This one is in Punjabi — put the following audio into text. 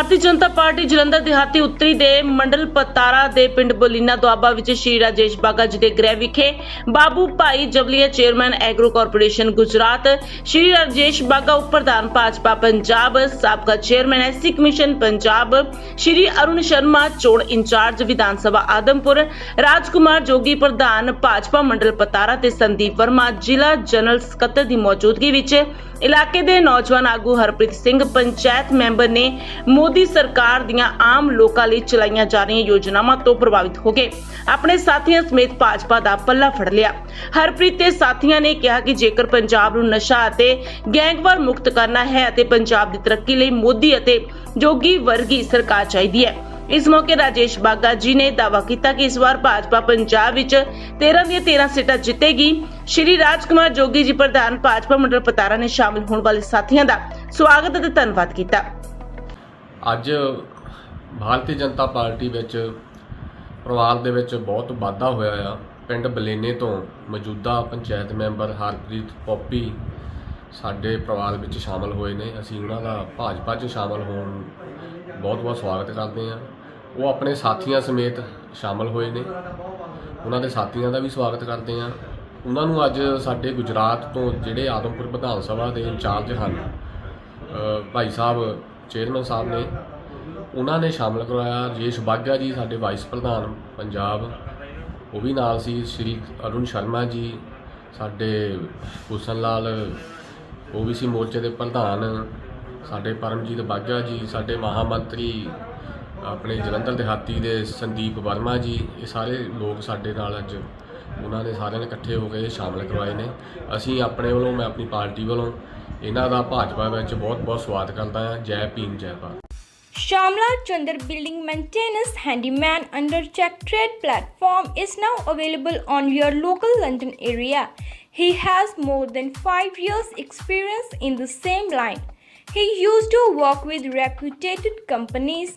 ਭਾਰਤੀ ਜਨਤਾ ਪਾਰਟੀ ਜਲੰਧਰ ਦਿਹਾਤੀ ਉੱਤਰੀ ਦੇ ਮੰਡਲ ਪਤਾਰਾ ਦੇ ਪਿੰਡ ਬੋਲੀਨਾ ਦੁਆਬਾ ਵਿੱਚ ਸ਼੍ਰੀ ਰਾਜੇਸ਼ ਬਾਗਾ ਜੀ ਦੇ ਗ੍ਰਹਿ ਵਿਖੇ Babu Bhai Javalia chairman agro corporation Gujarat, Shri Rajesh Baga ਉਪ ਪ੍ਰਧਾਨ ਭਾਜਪਾ ਪੰਜਾਬ, ਸਾਬਕਾ chairman SC commission Punjab, Shri Arun Sharma ਚੋਣ ਇੰਚਾਰਜ ਵਿਧਾਨ ਸਭਾ ਆਦਮਪੁਰ, ਰਾਜਕੁਮਾਰ ਜੋਗੀ ਪ੍ਰਧਾਨ ਭਾਜਪਾ ਮੰਡਲ ਪਤਾਰਾ ਤੇ ਸੰਦੀਪ ਵਰਮਾ ਜ਼ਿਲ੍ਹਾ ਜਨਰਲ ਸਕੱਤਰ ਦੀ ਮੌਜੂਦਗੀ ਵਿੱਚ ਇਲਾਕੇ ਦੇ ਨੌਜਵਾਨ ਆਗੂ ਹਰਪ੍ਰੀਤ ਸਿੰਘ, ਪੰਚਾਇਤ ਮੈਂਬਰ ਨੇ ਮੋਦੀ ਸਰਕਾਰ ਦੀਆਂ ਆਮ ਲੋਕਾਂ ਲਈ ਚਲਾਈਆਂ ਜਾ ਰਹੀਆਂ ਯੋਜਨਾਵਾਂ ਤੋਂ ਪ੍ਰਭਾਵਿਤ ਹੋ ਕੇ ਆਪਣੇ ਸਾਥੀਆਂ ਸਮੇਤ ਭਾਜਪਾ ਦਾ ਪੱਲਾ ਫੜ ਲਿਆ। ਹਰਪ੍ਰੀਤ ਤੇ ਸਾਥੀਆਂ ਨੇ ਕਿਹਾ ਕਿ ਜੇਕਰ ਪੰਜਾਬ ਨੂੰ ਨਸ਼ਾ ਅਤੇ ਗੈਂਗਵਾਰ ਮੁਕਤ ਕਰਨਾ ਹੈ ਅਤੇ ਪੰਜਾਬ ਦੀ ਤਰੱਕੀ ਲਈ ਮੋਦੀ ਅਤੇ ਜੋਗੀ ਵਰਗੀ ਸਰਕਾਰ ਚਾਹੀਦੀ ਹੈ ਇਸ ਮੌਕੇ ਰਾਜੇਸ਼ ਬਾਗਾ ਜੀ ਨੇ ਦਾਅਵਾ ਕੀਤਾ ਕਿ ਇਸ ਵਾਰ ਭਾਜਪਾ ਪੰਜਾਬ ਵਿੱਚ 13 ਦੀਆਂ 13 ਸੀਟਾਂ ਜਿੱਤੇਗੀ। ਸ਼੍ਰੀ ਰਾਜਕੁਮਾਰ ਜੋਗੀ ਜੀ ਪ੍ਰਧਾਨ ਭਾਜਪਾ ਮੰਡਲ ਪਤਾਰਾ ਨੇ ਸ਼ਾਮਿਲ ਹੋਣ ਵਾਲੇ ਸਾਥੀਆਂ ਦਾ ਸਵਾਗਤ ਅਤੇ ਧੰਨਵਾਦ ਕੀਤਾ। ਅੱਜ ਭਾਰਤੀ ਜਨਤਾ ਪਾਰਟੀ ਵਿੱਚ ਪਰਿਵਾਰ ਦੇ ਵਿੱਚ ਬਹੁਤ ਵਾਧਾ ਹੋਇਆ ਆ। ਪਿੰਡ ਬਲੇਨੇ ਤੋਂ ਮੌਜੂਦਾ ਪੰਚਾਇਤ ਮੈਂਬਰ ਹਰਪ੍ਰੀਤ ਪੋਪੀ ਸਾਡੇ ਪਰਿਵਾਰ ਵਿੱਚ ਸ਼ਾਮਲ ਹੋਏ ਨੇ। ਅਸੀਂ ਉਹਨਾਂ ਦਾ ਭਾਜਪਾ 'ਚ ਸ਼ਾਮਲ ਹੋਣ ਬਹੁਤ ਬਹੁਤ ਸਵਾਗਤ ਕਰਦੇ ਹਾਂ। ਉਹ ਆਪਣੇ ਸਾਥੀਆਂ ਸਮੇਤ ਸ਼ਾਮਲ ਹੋਏ ਨੇ। ਉਹਨਾਂ ਦੇ ਸਾਥੀਆਂ ਦਾ ਵੀ ਸਵਾਗਤ ਕਰਦੇ ਹਾਂ। ਉਹਨਾਂ ਨੂੰ ਅੱਜ ਸਾਡੇ ਗੁਜਰਾਤ ਤੋਂ ਜਿਹੜੇ ਆਦਮਪੁਰ ਵਿਧਾਨ ਸਭਾ ਦੇ ਇੰਚਾਰਜ ਹਨ ਭਾਈ ਸਾਹਿਬ ਚੇਅਰਮੈਨ ਸਾਹਿਬ ਨੇ, ਉਹਨਾਂ ਨੇ ਸ਼ਾਮਲ ਕਰਵਾਇਆ। ਰਜੇਸ਼ ਬਾਗਾ ਜੀ ਸਾਡੇ ਵਾਈਸ ਪ੍ਰਧਾਨ ਪੰਜਾਬ, ਉਹ ਵੀ ਨਾਲ ਸੀ। ਸ਼੍ਰੀ ਅਰੁਣ ਸ਼ਰਮਾ ਜੀ, ਸਾਡੇ ਹੁਸਨ ਲਾਲ ਉਹ ਵੀ ਸੀ ਮੋਰਚੇ ਦੇ ਪ੍ਰਧਾਨ। ਸਾਡੇ ਪਰਮਜੀਤ ਬਾਗਾ ਜੀ, ਸਾਡੇ ਮਹਾਮੰਤਰੀ ਆਪਣੇ ਜਲੰਧਰ ਦਿਹਾਤੀ ਦੇ ਸੰਦੀਪ ਵਰਮਾ ਜੀ ਇਹ ਸਾਰੇ ਲੋਕ ਸਾਡੇ ਨਾਲ ਅੱਜ ਉਹਨਾਂ ਨੇ ਸਾਰਿਆਂ ਨੇ ਇਕੱਠੇ ਹੋ ਕੇ ਸ਼ਾਮਲ ਕਰਵਾਏ ਨੇ ਅਸੀਂ ਆਪਣੇ ਵੱਲੋਂ ਮੈਂ ਆਪਣੀ ਪਾਰਟੀ ਵੱਲੋਂ ਇਹਨਾਂ ਦਾ ਭਾਜਪਾ ਵਿੱਚ ਬਹੁਤ ਬਹੁਤ ਸਵਾਗਤ ਕਰਦਾ ਹਾਂ ਜੈ ਭੀਮ ਜੈ Bharat Shamla Chandar Building Maintenance Handyman under Check Trade platform is now available on your local London area. He has more than 5 years experience in the same line. He used to work with reputed companies,